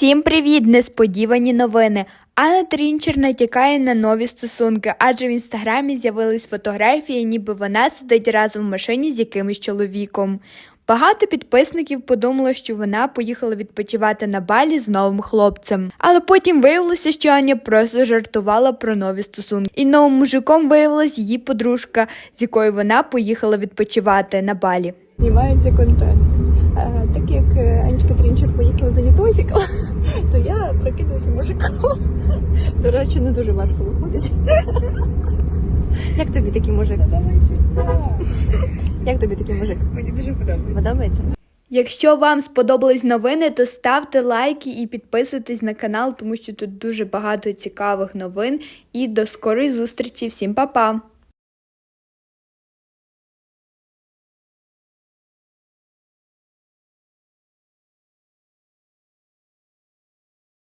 Всім привіт! Несподівані новини. Анна Трінчер натякає на нові стосунки, адже в інстаграмі з'явились фотографії, ніби вона сидить разом в машині з якимось чоловіком. Багато підписників подумало, що вона поїхала відпочивати на балі з новим хлопцем. Але потім виявилося, що Аня просто жартувала про нові стосунки. І новим мужиком виявилась її подружка, з якою вона поїхала відпочивати на балі. знімається контент. Трінчер поїхала за літосиком, то я прикидуюсь мужиком. До речі, не дуже важко виходить. Як тобі такий мужик? Як тобі такий мужик? Мені дуже подобається. Подобається? Якщо вам сподобались новини, то ставте лайки і підписуйтесь на канал, тому що тут дуже багато цікавих новин. І до скорої зустрічі. Всім па-па!